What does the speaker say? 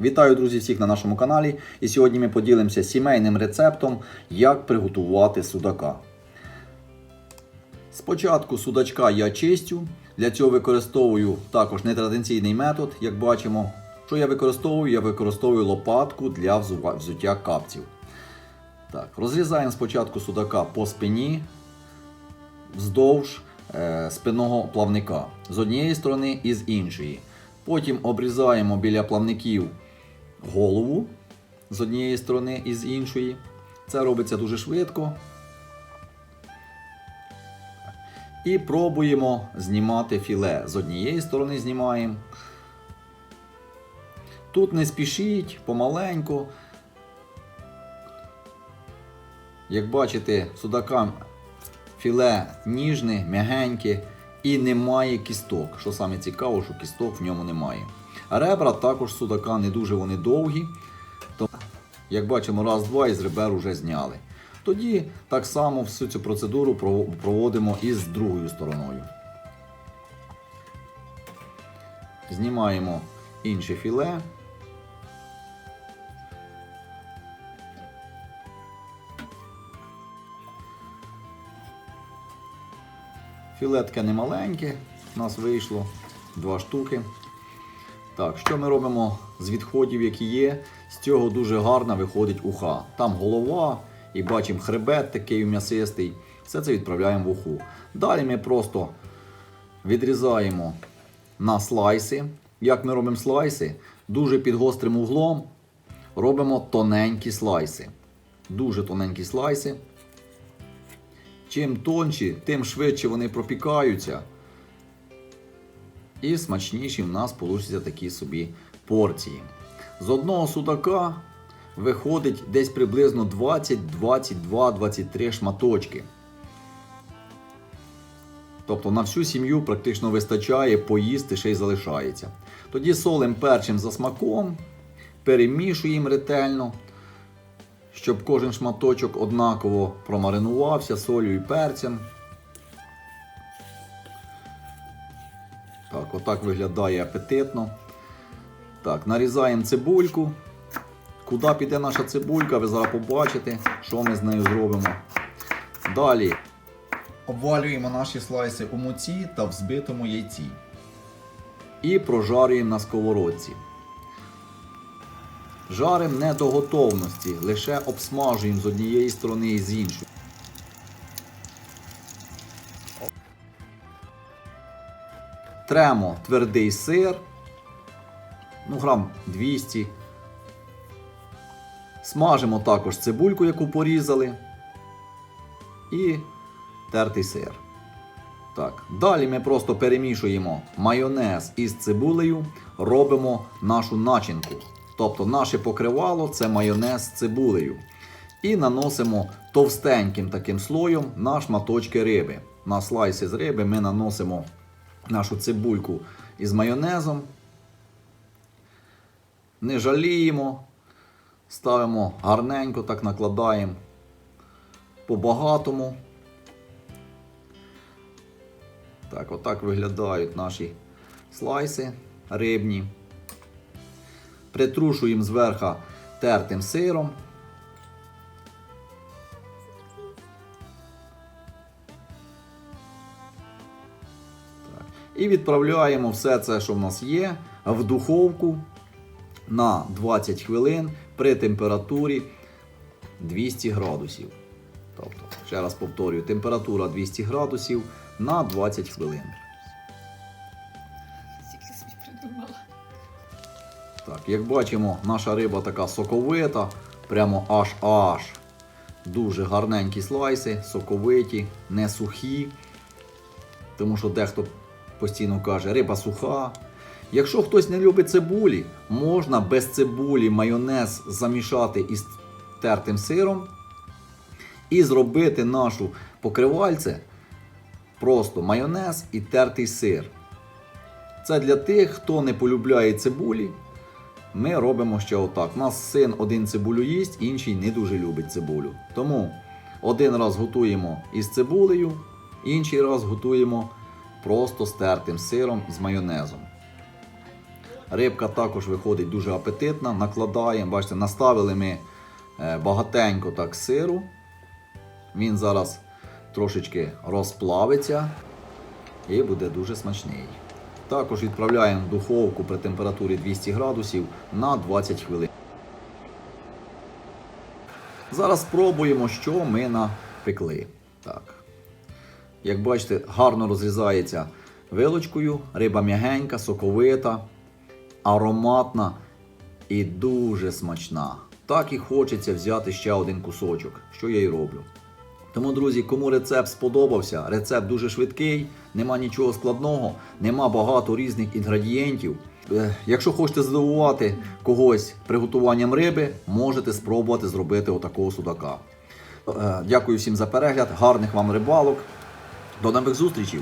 Вітаю, друзі, всіх на нашому каналі. І сьогодні ми поділимося сімейним рецептом, як приготувати судака. Спочатку судачка я чистю. Для цього використовую також нетрадиційний метод, як бачимо. Що я використовую? Я використовую лопатку для взуття капців. Так, розрізаємо спочатку судака по спині вздовж е, спинного плавника з однієї сторони і з іншої. Потім обрізаємо біля плавників голову з однієї сторони і з іншої. Це робиться дуже швидко. І пробуємо знімати філе. З однієї сторони знімаємо. Тут не спішіть, помаленьку. Як бачите, судакам філе ніжне, м'ягеньке і немає кісток. Що саме цікаво, що кісток в ньому немає. Ребра також судака не дуже вони довгі. То, як бачимо, раз-два із ребер вже зняли. Тоді так само всю цю процедуру проводимо і з другою стороною. Знімаємо інше філе. Філе немаленьке, у нас вийшло два штуки. Так, що ми робимо з відходів, які є? З цього дуже гарно виходить уха. Там голова і бачимо хребет такий м'ясистий. Все це відправляємо в уху. Далі ми просто відрізаємо на слайси. Як ми робимо слайси? Дуже під гострим углом робимо тоненькі слайси. Дуже тоненькі слайси. Чим тонші, тим швидше вони пропікаються. І смачніші в нас получаться такі собі порції. З одного судака виходить десь приблизно 20, 22, 23 шматочки. Тобто на всю сім'ю практично вистачає поїсти ще й залишається. Тоді солим перчим за смаком, перемішуємо ретельно, щоб кожен шматочок однаково промаринувався солью і перцем. Так, отак виглядає апетитно. Так, нарізаємо цибульку. Куди піде наша цибулька, ви зараз побачите, що ми з нею зробимо. Далі обвалюємо наші слайси у муці та взбитому яйці. І прожарюємо на сковородці. Жаримо не до готовності, лише обсмажуємо з однієї сторони і з іншої. Тремо твердий сир, ну грам 200. Смажимо також цибульку, яку порізали. І тертий сир. Так. Далі ми просто перемішуємо майонез із цибулею, робимо нашу начинку. Тобто наше покривало це майонез з цибулею. І наносимо товстеньким таким слоєм на шматочки риби. На слайси з риби ми наносимо нашу цибульку із майонезом. Не жаліємо. Ставимо гарненько, так накладаємо по-багатому. Так, отак виглядають наші слайси рибні. Притрушуємо зверху тертим сиром. І відправляємо все це, що в нас є, в духовку на 20 хвилин при температурі 200 градусів. Тобто, ще раз повторюю, температура 200 градусів на 20 хвилин. Так, як бачимо, наша риба така соковита, прямо аж аж. Дуже гарненькі слайси, соковиті, не сухі. Тому що дехто постійно каже, риба суха. Якщо хтось не любить цибулі, можна без цибулі майонез замішати із тертим сиром і зробити нашу покривальце просто майонез і тертий сир. Це для тих, хто не полюбляє цибулі. Ми робимо ще отак. У нас син один цибулю їсть, інший не дуже любить цибулю. Тому один раз готуємо із цибулею, інший раз готуємо просто з тертим сиром з майонезом. Рибка також виходить дуже апетитна, накладаємо. Бачите, наставили ми е, багатенько так сиру. Він зараз трошечки розплавиться і буде дуже смачний. Також відправляємо в духовку при температурі 200 градусів на 20 хвилин. Зараз спробуємо, що ми напекли. Так. Як бачите, гарно розрізається вилочкою, риба м'ягенька, соковита, ароматна і дуже смачна. Так і хочеться взяти ще один кусочок, що я і роблю. Тому, друзі, кому рецепт сподобався, рецепт дуже швидкий, нема нічого складного, нема багато різних інгредієнтів. Е, Якщо хочете здивувати когось приготуванням риби, можете спробувати зробити отакого судака. Е, Дякую всім за перегляд, гарних вам рибалок. До нових зустрічей!